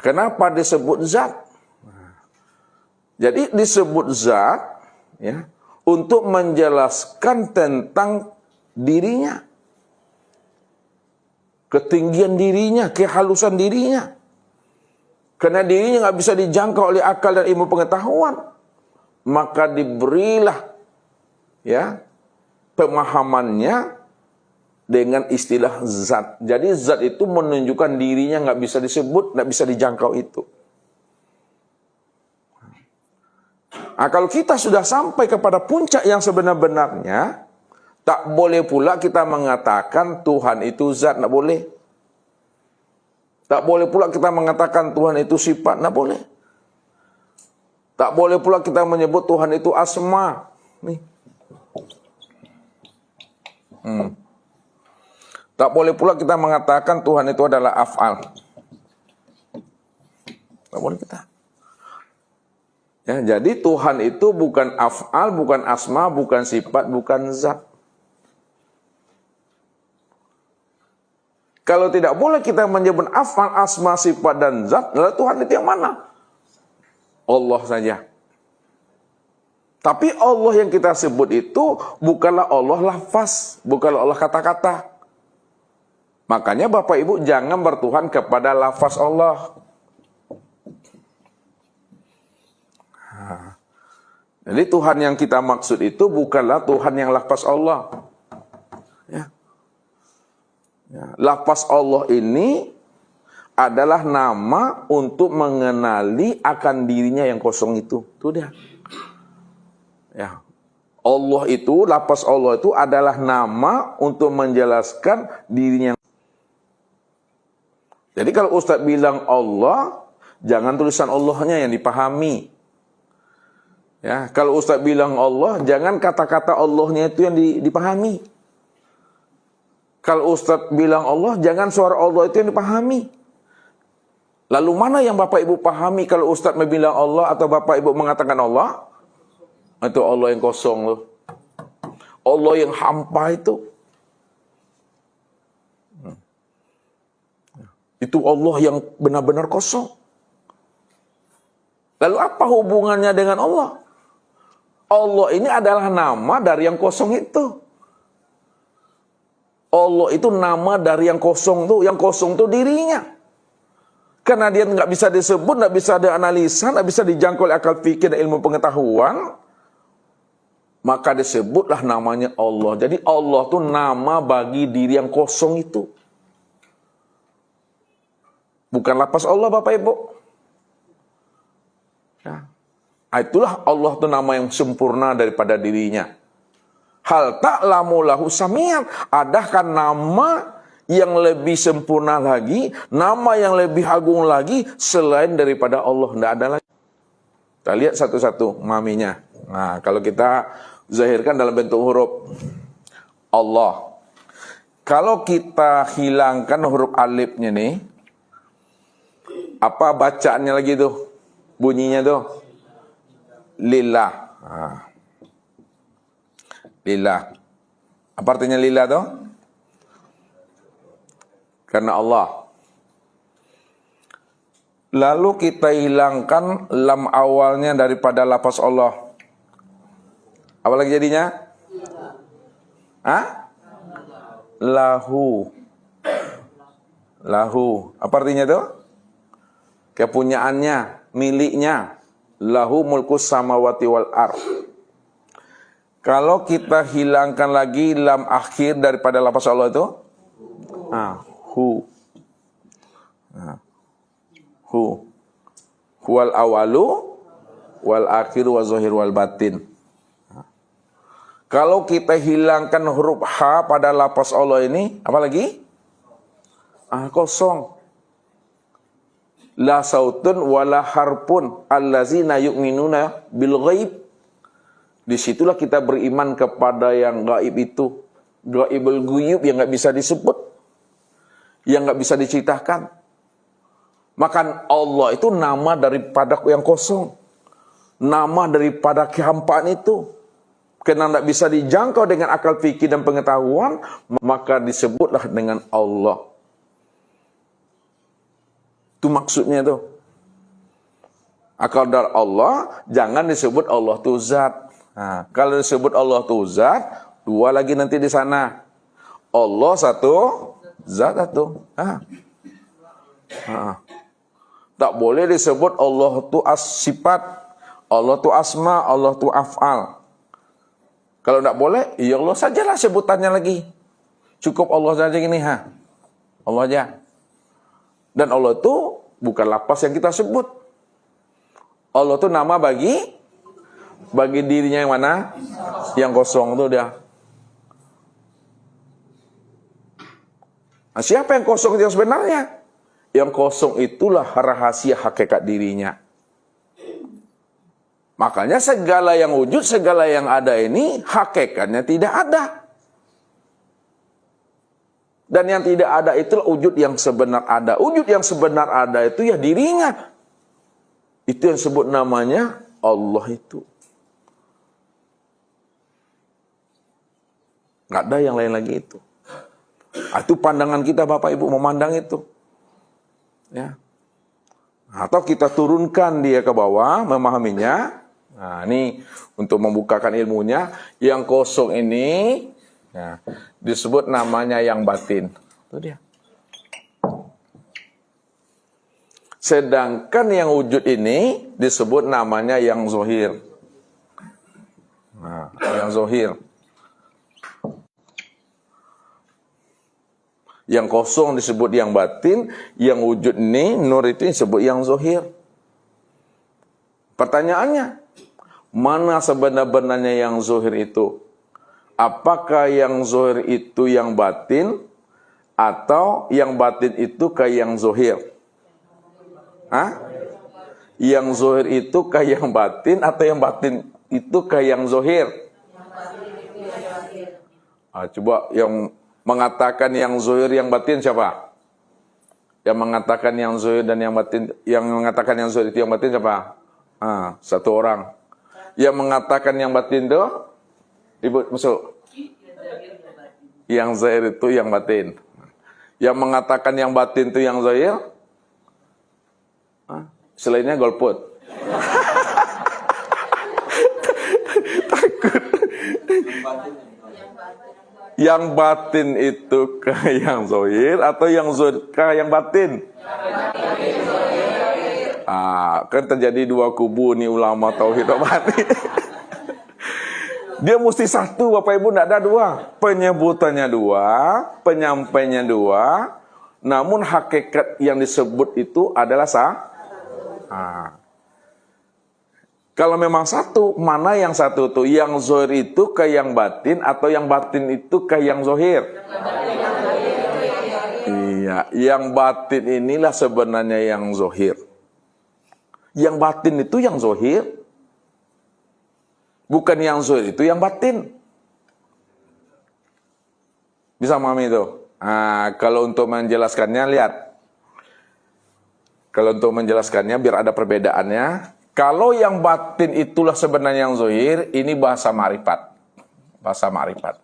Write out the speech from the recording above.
Kenapa disebut zat? Jadi disebut zat ya untuk menjelaskan tentang dirinya. Ketinggian dirinya, kehalusan dirinya. Karena dirinya nggak bisa dijangkau oleh akal dan ilmu pengetahuan. Maka diberilah ya pemahamannya dengan istilah zat. Jadi zat itu menunjukkan dirinya nggak bisa disebut, nggak bisa dijangkau itu. Nah, kalau kita sudah sampai kepada puncak yang sebenar-benarnya, tak boleh pula kita mengatakan Tuhan itu zat, nggak boleh. Tak boleh pula kita mengatakan Tuhan itu sifat, nggak boleh. Tak boleh pula kita menyebut Tuhan itu asma. Nih. Hmm. Tak boleh pula kita mengatakan Tuhan itu adalah af'al. Tak boleh kita. Ya, jadi Tuhan itu bukan af'al, bukan asma, bukan sifat, bukan zat. Kalau tidak boleh kita menyebut af'al, asma, sifat, dan zat, lalu Tuhan itu yang mana? Allah saja. Tapi Allah yang kita sebut itu bukanlah Allah lafaz, bukanlah Allah kata-kata. Makanya Bapak Ibu jangan bertuhan kepada lafaz Allah. Jadi Tuhan yang kita maksud itu bukanlah Tuhan yang lafaz Allah. Ya. Ya. Lafaz Allah ini adalah nama untuk mengenali akan dirinya yang kosong itu. Itu dia. Ya. Allah itu, lafaz Allah itu adalah nama untuk menjelaskan dirinya. Jadi kalau Ustadz bilang Allah, jangan tulisan Allahnya yang dipahami. Ya, kalau Ustaz bilang Allah, jangan kata-kata Allahnya itu yang dipahami. Kalau Ustaz bilang Allah, jangan suara Allah itu yang dipahami. Lalu mana yang Bapak Ibu pahami kalau Ustaz bilang Allah atau Bapak Ibu mengatakan Allah? Itu Allah yang kosong loh. Allah yang hampa itu. Itu Allah yang benar-benar kosong. Lalu apa hubungannya dengan Allah? Allah ini adalah nama dari yang kosong itu. Allah itu nama dari yang kosong tuh, yang kosong tuh dirinya. Karena dia nggak bisa disebut, nggak bisa dianalisa, nggak bisa dijangkau oleh akal pikir dan ilmu pengetahuan, maka disebutlah namanya Allah. Jadi Allah tuh nama bagi diri yang kosong itu. Bukan lapas Allah Bapak Ibu. Ya. Ah, itulah Allah itu nama yang sempurna daripada dirinya. Hal tak lahu samian. Adakah nama yang lebih sempurna lagi, nama yang lebih agung lagi selain daripada Allah? Tidak ada lagi. Kita lihat satu-satu maminya. Nah, kalau kita zahirkan dalam bentuk huruf Allah. Kalau kita hilangkan huruf alifnya nih, apa bacaannya lagi tuh? Bunyinya tuh? lillah. Ha. Lillah. Apa artinya lillah tu? Karena Allah. Lalu kita hilangkan lam awalnya daripada lapas Allah. Apa lagi jadinya? Hah? Lahu. Lahu. Apa artinya tu? Kepunyaannya, miliknya lahu mulku samawati wal ar. Kalau kita hilangkan lagi lam akhir daripada lafaz Allah itu, ah, hu. Ah, hu. Huwal awalu wal akhir wa zahir wal batin. Ah. Kalau kita hilangkan huruf H pada lafaz Allah ini, apa lagi? Ah, kosong la sautun wala harpun allazina yu'minuna bil ghaib. Di situlah kita beriman kepada yang gaib itu. Gaibul guyub yang nggak bisa disebut. Yang nggak bisa diceritakan. Maka Allah itu nama daripada yang kosong. Nama daripada kehampaan itu. Karena tidak bisa dijangkau dengan akal fikir dan pengetahuan, maka disebutlah dengan Allah. Itu maksudnya tuh. Akal dari Allah, jangan disebut Allah itu zat. Nah, kalau disebut Allah itu zat, dua lagi nanti di sana. Allah satu, zat satu. Ah. Ah. Tak boleh disebut Allah itu as sifat, Allah itu asma, Allah itu af'al. Kalau tidak boleh, ya Allah sajalah sebutannya lagi. Cukup Allah saja gini, ha. Allah aja. Dan Allah itu bukan lapas yang kita sebut. Allah itu nama bagi bagi dirinya yang mana? Yang kosong itu dia. Nah, siapa yang kosong yang sebenarnya? Yang kosong itulah rahasia hakikat dirinya. Makanya segala yang wujud, segala yang ada ini hakikatnya tidak ada. Dan yang tidak ada itulah wujud yang sebenar ada. Wujud yang sebenar ada itu ya dirinya. Itu yang sebut namanya Allah itu. Nggak ada yang lain lagi itu. Itu pandangan kita Bapak Ibu memandang itu. Ya. Atau kita turunkan dia ke bawah, memahaminya. Nah, ini untuk membukakan ilmunya. Yang kosong ini ya, disebut namanya yang batin. Itu dia. Sedangkan yang wujud ini disebut namanya yang zohir. Nah, yang zohir. Yang kosong disebut yang batin, yang wujud ini, nur itu disebut yang zohir. Pertanyaannya, mana sebenar-benarnya yang zohir itu? Apakah yang zohir itu yang batin, atau yang batin itu kayak yang zohir? Hah? Yang zohir itu kayak yang batin, atau yang batin itu kayak yang zohir? Ah, coba yang mengatakan yang zuhir yang batin siapa? Yang mengatakan yang zuhir dan yang batin yang mengatakan yang zuhir itu yang batin siapa? Ah, satu orang. Yang mengatakan yang batin itu Ibu masuk. Yang zahir itu yang batin. Yang mengatakan yang batin itu yang zahir? Ah, selainnya golput. Takut yang batin itu ke yang zohir atau yang zohir ke yang batin? Ah, kan terjadi dua kubu nih ulama tauhid batin. Dia mesti satu Bapak Ibu tidak ada dua. Penyebutannya dua, penyampainya dua, namun hakikat yang disebut itu adalah sah. Ah. Kalau memang satu, mana yang satu tuh? Yang zohir itu ke yang batin atau yang batin itu ke yang zohir? Iya, yang batin inilah sebenarnya yang zohir. Yang batin itu yang zohir. Bukan yang zohir itu yang batin. Bisa memahami itu? Nah, kalau untuk menjelaskannya, lihat. Kalau untuk menjelaskannya, biar ada perbedaannya, kalau yang batin itulah sebenarnya yang zohir, ini bahasa marifat. Bahasa marifat.